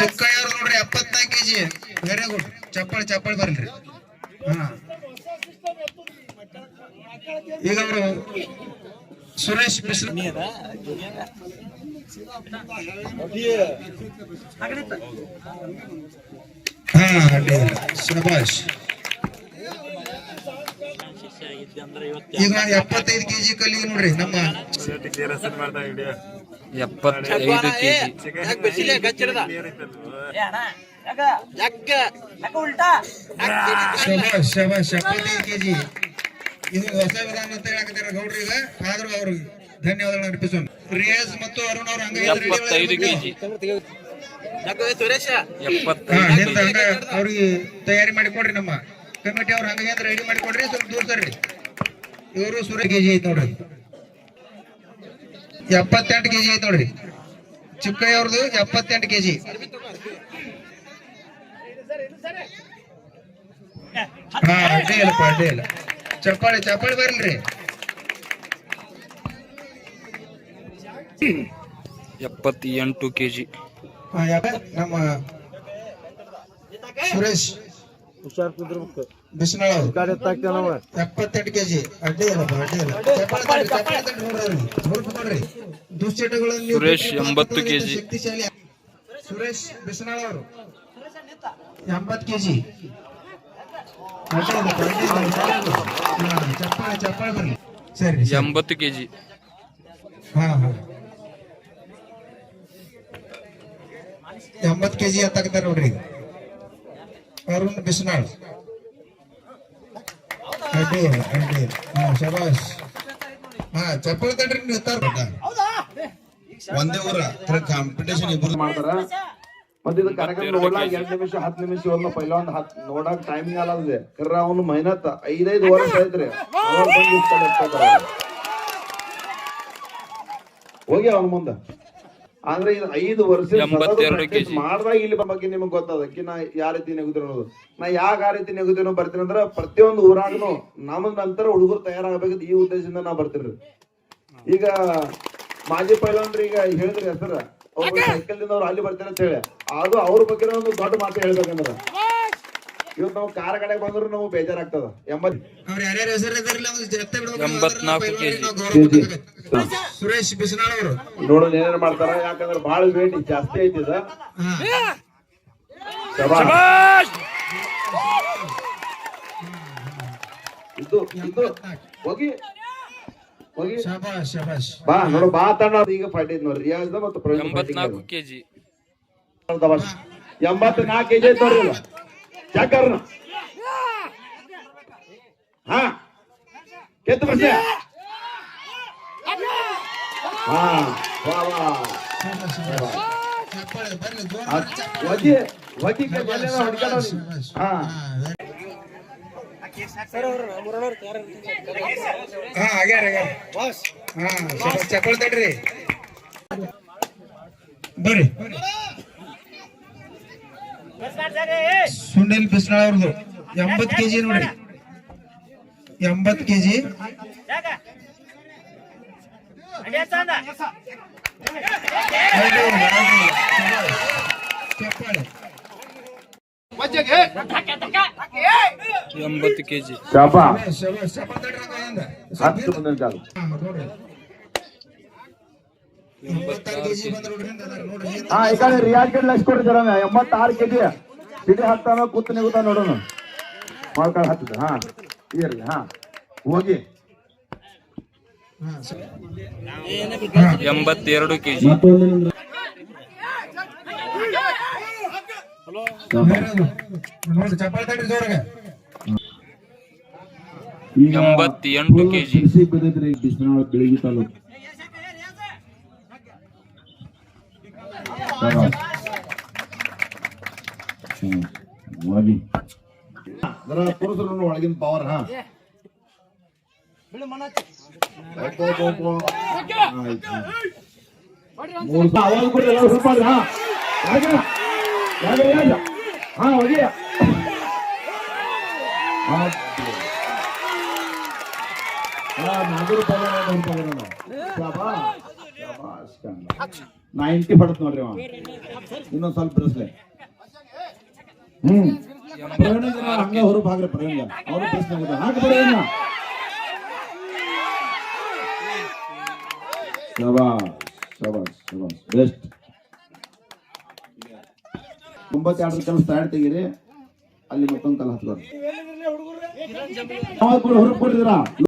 ಚಿಕ್ಕಯ್ಯವ್ರು ನೋಡ್ರಿ ಎಪ್ಪತ್ನಾಲ್ಕು KG. Very good. ಚಪ್ಪಳ ಚಪ್ಪಾಳೆ ಬರ್ರಿ. ಹಾ. ಈಗ ಅವರು ಸುರೇಶ್ ಮಿಶ್ರ ಹಾ ಅಡ್ಡಿ ಶಬಾಷ್ ಈಗ ಎಪ್ಪತ್ತೈದು ಕೆಜಿ ಕಲಿ ನೋಡ್ರಿ ನಮ್ಮ ಎಪ್ಪತ್ತೈದು ಕೆಜಿ. ಎಪ್ಪತ್ತೈದು ಇದು ಹೊಸ ವಿಧಾನ ಅಂತ ಹೇಳಕತ್ತಾರ ಗೌಡ್ರು ಈಗ. ಆದ್ರೂ ಅವ್ರಿಗೆ ಧನ್ಯವಾದಗಳು ಅರ್ಪಿಸೋಣ. ರಿಯಾಜ್ ಮತ್ತು ಅರುಣ್ ಅವ್ರ ಹಂಗ ಎಪ್ಪತ್ತೈದು ಕೆಜಿ. ಅವ್ರಿಗೆ ತಯಾರಿ ಮಾಡಿ ಕೊಡ್ರಿ ನಮ್ಮ. ಕಮಿಟಿ ಅವ್ರ ಹಂಗ ರೆಡಿ ಮಾಡಿ ಕೊಡ್ರಿ ಸ್ವಲ್ಪ ದೂರ ಸರ್ರಿ ಇವರು ಸೂರ್ಯ ಕೆಜಿ ಐತ್ ನೋಡ್ರಿ. ಎಪ್ಪತ್ತೆಂಟು ಕೆಜಿ ಐತ್ ನೋಡ್ರಿ. ಚಿಕ್ಕಯ್ಯ ಅವ್ರದ್ದು ಎಪ್ಪತ್ತೆಂಟು ಕೆಜಿ. ಹಾ ಅಡ್ಡಿ ಇಲ್ಲಪ್ಪ ಅಡ್ಡಿ ಇಲ್ಲ. ಚಪ್ಪಾಳಿ ಚಪ್ಪಾಳಿ ಬರ್ಲ್ರಿ. ಎಪ್ಪತ್ತೆಂಟು ಕೆಜಿ. ನಮ್ಮ ಸುರೇಶ್. ಬಿಸಿನಾಳ್ ಅವ್ರು ಎಪ್ಪತ್ತೆಂಟು ಕೆಜಿ ಅಡ್ಡಿ ಇಲ್ಲಪ್ಪ ಅಡ್ಡಿ ಇಲ್ಲ ಚಪ್ಪಾಳೆ ತಡ್ರಿ, ಚಪ್ಪಾಳೆ ತಡ್ರಿ ನೋಡ್ರಿ ಅವ್ರಿಗೆ. ಸ್ವಲ್ಪ ಕೊಡ್ರಿ ದುಶ್ಚಟಗಳನ್ನು ನೀವು ಸುರೇಶ್ ಬಿಟ್ಟು ಎಂಬತ್ತು ಮಾತ್ರ ಕೆಜಿ. ಶಕ್ತಿಶಾಲಿ ಸುರೇಶ್ ಬಿಸಿನಾಳ್ ಅವರು ಎಂಬತ್ತು ಕೆಜಿ ಅಡ್ಡಿ ಇಲ್ಲಪ್ಪ, ಅಡ್ಡಿ ಇಲ್ಲ. ಹಾ, ಚಪ್ಪಾಳೆ ಚಪ್ಪಾಳೆ ಬರ್ಲಿ ಸರಿ ಸರಿ. ಎಂಬತ್ತು ಕೆಜಿ ಹಾ ಹಾ ಎಂಬತ್ತು ಕೆಜಿ ಎತ್ತಾಕತ್ತಾರ ನೋಡ್ರಿ ಈಗ. ಅರುಣ್ ಬಿಸ್ನಾಳ್ ಅಡ್ಡಿ ಅಡ್ಡಿ ಹಾ ಶಬಾಷ್ ಹಾ ತಡ್ರಿ ಒಂದೇ ಊರ ಕಾಂಪಿಟೇಷನ್ ಮಾಡ್ತಾರ. ಮತ್ತೆ ಇದು ಕಾರ್ಯಕ್ರಮ ನೋಡ್ಲಾಕ ನಿಮಿಷ, ಹತ್ತು ನಿಮಿಷ ಒಂದು ಪೈಲ ಹತ್ ನೋಡಾಕ ಟೈಮಿಂಗ್ ಅಲ್ಲದೆ ಕರ್ರ ಅವನು ಮೈನತ್ ಐದೈದು ವರ್ಷ ಐತ್ರಿ. ಹೋಗಿ ಅವನ ಮುಂದ. ಅಂದ್ರೆ ಇದು ಐದು ವರ್ಷ. ಮಾಡ್ದಾಗ ಇಲ್ಲಿ ಬಗ್ಗೆ ನಿಮಗ್ ಗೊತ್ತದ. ಕಿ ನಾ ಯಾವ ರೀತಿ ನೆಗುದಿನ ಅನ್ನೋದು. ನಾ ಯಾಕ ಆ ರೀತಿ ನೆಗುದಿನೋ ಬರ್ತೀನಿ ಅಂದ್ರ ಪ್ರತಿಯೊಂದು ಊರಾಗನು ನಮ್ಮ ನಂತರ ಹುಡುಗರು ತಯಾರಾಗಬೇಕು ಈ ಉದ್ದೇಶದಿಂದ ನಾ ಬರ್ತೀರಿ ಈಗ ಮಾಜಿ ಪೈಲವಾನ್ರಿ ಈಗ ಹೇಳಿದ್ರಿ ಹೆಸರ. ಅವ್ರು ಸೈಕಲ್ ದಿಂದ ಅವ್ರು ಅಲ್ಲಿ ಬರ್ತಾರೆ ಅಂತ ಹೇಳಿ. ಅದು ಅವ್ರ ಬಗ್ಗೆ ಒಂದು ದೊಡ್ಡ ಮಾತು ಹೇಳ್ಬೇಕಂದ್ರ. ಇವತ್ತು ನಾವು ಕಾರ ಕಡೆ ಬಂದ್ರು ನಾವು ಬೇಜಾರಾಗ್ತದ. ಎಂಬತ್ ಸುರೇಶ್ ಬಿಸ್ನಾಳ್ ಅವರು. ನೋಡೋಣ ಏನೇನ್ ಮಾಡ್ತಾರ ಯಾಕಂದ್ರೆ ಬಹಳ ವೇಟ್ ಜಾಸ್ತಿ ಐತಿದ ಇದು ಇದು ಹೋಗಿ. ಹೋಗಿ. ಬಾ ನೋಡು ಬಾ ತಂಡ ಈಗ ಐತಿ ನೋಡ್ರಿ. ರಿಯಾಜ್ ಮತ್ತು ಎಂಬತ್ನಾಲ್ಕು ಕೆಜಿ. ಎಂಬತ್ನಾಲ್ಕು ಕೆಜಿ ಐತಿ ನೋಡ್ರಿ ಇದು. ಹಾ. ಕೆತ್ತು ಬರ್ತೀಯ ಹಾ ವಾ ವಾ. ಒಗಿ ಒಗಿ ಕೆಲ್ಲೆಲ್ಲ ಹೊಡ್ಕೊಂಡು ಹಾ. ಹಾ ಆಗ್ಯಾರ ಆಗ್ಯಾರ. ಹಾ ಶಬಾಷ್ ತಡ್ರಿ. ಬರ್ರಿ. ಸುನಿಲ್ ಬಿಸ್ನಾಳ್ ಅವ್ರದ್ದು ಎಂಬತ್ ಕೆಜಿ ನೋಡಿ ಎಂಬತ್ ಕೆಜಿ ಚಪ್ಪಾಳೆ ಎಂಬತ್ತು ಕೆಜಿ ಶಾಪಾ ಶಬಾಷ್ ಚಪ್ಪಾಳೆ ತಡ್ರಿ ಹಂಗ ಹತ್ತು ಮುಂದಿನ ಕಾಲು ಹಾ, ನೋಡ್ರಿ ಎಂಬತ್ತಾರು ಕೆಜಿ ಬಂದ್ರ ನೋಡ್ರಿ ಹಿಂದ್ ಅದಾರ ನೋಡ್ರಿ ಹಿಂದ್ ಹಾ ಈ ಕಡೆ ರಿಯಾಜ್ ಕಡೆ ಲಕ್ಷ ಕೊಡ್ರಿ ಜರ ಎಂಬತ್ತಾರು ಕೆಜಿ ಸಿಡಿ ಹತ್ತಾನ ಕೂತ್ ನಿಗುತ್ತ ನೋಡೋಣ ಮಾಡ್ಕೊಂಡು ಹತ್ತದ ಹಾ ಇರ್ಲಿ ಹಾ ಹೋಗಿ ಎಂಬತ್ತೆರಡು ಕೆಜಿ ಎಂಬತ್ತೆಂಟು ಕೆಜಿ ಬೆಳಗಿ ತಾಲೂಕು ಹ್ಮ್. ಹೋಗಿ ಜರ ಪುರುಷರು ಒಳಗಿನ ಪವರ್ ಹಾ. ಅವಾಗ ಎಲ್ಲ ಸ್ವಲ್ಪ ಹಾ? ಹಾ ಹೋಗಿ ನೈಂಟಿ ಹೊಡತ್ ನೋಡ್ರಿ ಅವ ಇನ್ನೊಂದ್ ಸ್ವಲ್ಪ ಬಿಡಿಸ್ಲೆ. ಹ್ಮ್. ಪ್ರವೀಣ ಜನ ಹಂಗ ಹೊರ ಭಾಗ್ರಿ ಪ್ರವೀಣ ಅವರು ಪ್ರಶ್ನೆ ಹಾಕಿ ಪ್ರವೀಣ ಶಬಾಸ್ ಶಬಾಸ್ ಶಬಾಸ್ ಬೆಸ್ಟ್. ಒಂಬತ್ತೆರಡರ ಕೆಲಸ ತಯಾರು ತೆಗೀರಿ. ಅಲ್ಲಿ ಮತ್ತೊಂದು ಕಲ್ ಹಚ್ಕೊಡ್ರಿ ಹೊರಗೆ ಕೊಟ್ಟಿದ್ದೀರಾ